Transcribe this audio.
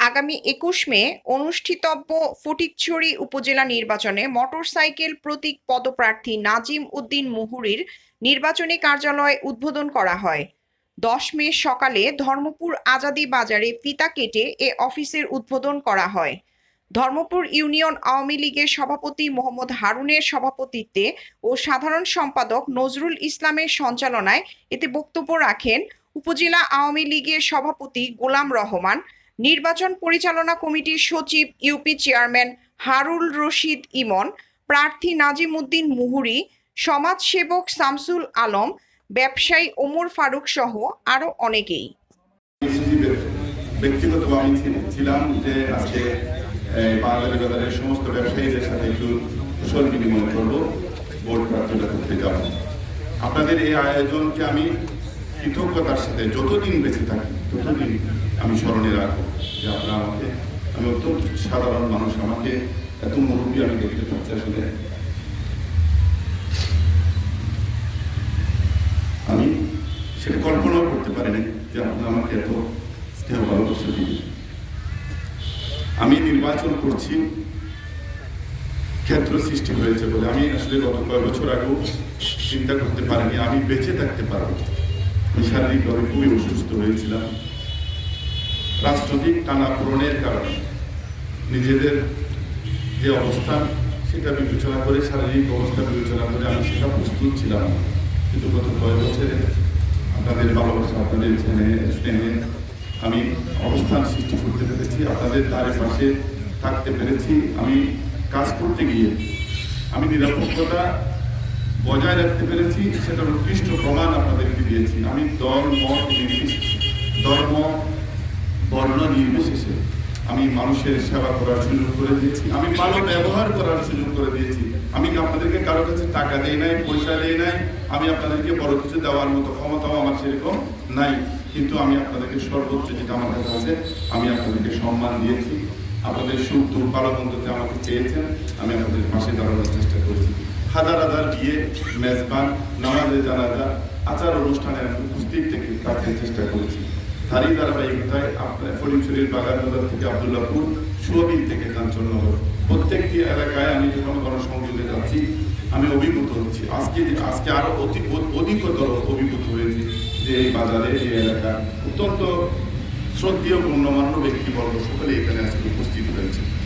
আগামী একুশ মে অনুষ্ঠিতব্য ফটিকছড়ি উপজেলা নির্বাচনে মোটরসাইকেল প্রতীক পদপ্রার্থী নাজিম উদ্দিন মুহুরীর নির্বাচনী কার্যালয় উদ্বোধন করা হয়। দশ মে সকালে ধর্মপুর আজাদি বাজারে ফিতা কেটে এ অফিসের উদ্বোধন করা হয়। ধর্মপুর ইউনিয়ন আওয়ামী লীগের সভাপতি মোহাম্মদ হারুনের সভাপতিত্বে ও সাধারণ সম্পাদক নজরুল ইসলামের সঞ্চালনায় এতে বক্তব্য রাখেন উপজেলা আওয়ামী লীগের সভাপতি গোলাম রহমান নির্বাচন পরিচালনা কমিটির সচিব, ইউপি চেয়ারম্যান হারুল রশিদ ইমন, প্রার্থী নাজিম উদ্দিন মুহুরি, সমাজসেবক শামসুল আলম, ব্যবসায়ী ওমর ফারুক সহ আরও অনেকেই। ছিলাম যে আজকে সমস্ত ব্যবসায়ীদের সাথে একটু বিনিময় করব, ভোট প্রার্থনা করতে যাব। আপনাদের এই আয়োজনকে আমি কৃতজ্ঞতার সাথে যতদিন বেঁচে থাকি ততদিন আমি স্মরণে রাখব যে আপনারা আমাকে, আমি অত্যন্ত সাধারণ মানুষ, আমাকে এত মুরব্বী আমি দেখতে পাচ্ছি আসলে। আমি সেটা কল্পনাও করতে পারিনি যে আপনারা আমাকে এত স্নেহ, ভালোবাসা দিবেন। আমি নির্বাচন করছি, ক্ষেত্র সৃষ্টি হয়েছে বলে। আমি আসলে গত কয়েক বছর আগেও চিন্তা করতে পারিনি, আমি বেঁচে থাকতে পারব। শারীরিকভাবে খুবই অসুস্থ হয়েছিলাম। রাজনৈতিক টানাপোড়নের কারণে নিজেদের যে অবস্থান, সেটা বিবেচনা করে, শারীরিক অবস্থা বিবেচনা করে আমি সেটা প্রস্তুত ছিলাম কিন্তু গত কয়েক বছরে আপনাদের ভালোবাসা, আপনাদের স্নেহে আমি অবস্থান সৃষ্টি করতে পেরেছি, আপনাদের ধারে পাশে থাকতে পেরেছি। আমি কাজ করতে গিয়ে আমি নিরাপত্তা বজায় রাখতে পেরেছি, সেটার উৎকৃষ্ট প্রমাণ আপনাদেরকে দিয়েছি। আমি দল মত নির্বিশ- ধর্ম বর্ণ নির্বিশেষে আমি মানুষের সেবা করার সুযোগ করে দিয়েছি, আমি ভালো ব্যবহার করার সুযোগ করে দিয়েছি। আমি আপনাদেরকে কারও কাছে টাকা দেই নাই, পয়সা দেই নাই? আমি আপনাদেরকে বড় কিছু দেওয়ার মতো ক্ষমতাও আমার সেরকম নাই। কিন্তু আমি আপনাদেরকে সর্বোচ্চ যেটা আমার কাছে আছে, আমি আপনাদেরকে সম্মান দিয়েছি। আপনাদের সুখ দুঃখ ভালো মন্দতে আমাকে চেয়েছেন আমি আপনাদের পাশে দাঁড়ানোর চেষ্টা করেছি। হাজার হাজার বিয়ে মেজবান নামাজে জানাজা, আচার অনুষ্ঠানে আমি উপস্থিত থেকে থাকতে চেষ্টা করেছি। তারই ধারাবাহিকতায় আপনার ফরিদপুরের বাগান বাজার থেকে আবদুল্লাপুর সুয়াবিন থেকে কাঞ্চননগর। প্রত্যেকটি এলাকায় আমি যখন গণসংযোগে যাচ্ছি, আমি অভিভূত হচ্ছি। আজকে যে- আজকে আরও অতি অধিকতর অভিভূত হয়েছি যে এই বাজারে এই এলাকা অত্যন্ত শ্রদ্ধেয়, গণ্যমান্য ব্যক্তিবর্গ সকলে এখানে আজকে উপস্থিত হয়েছে।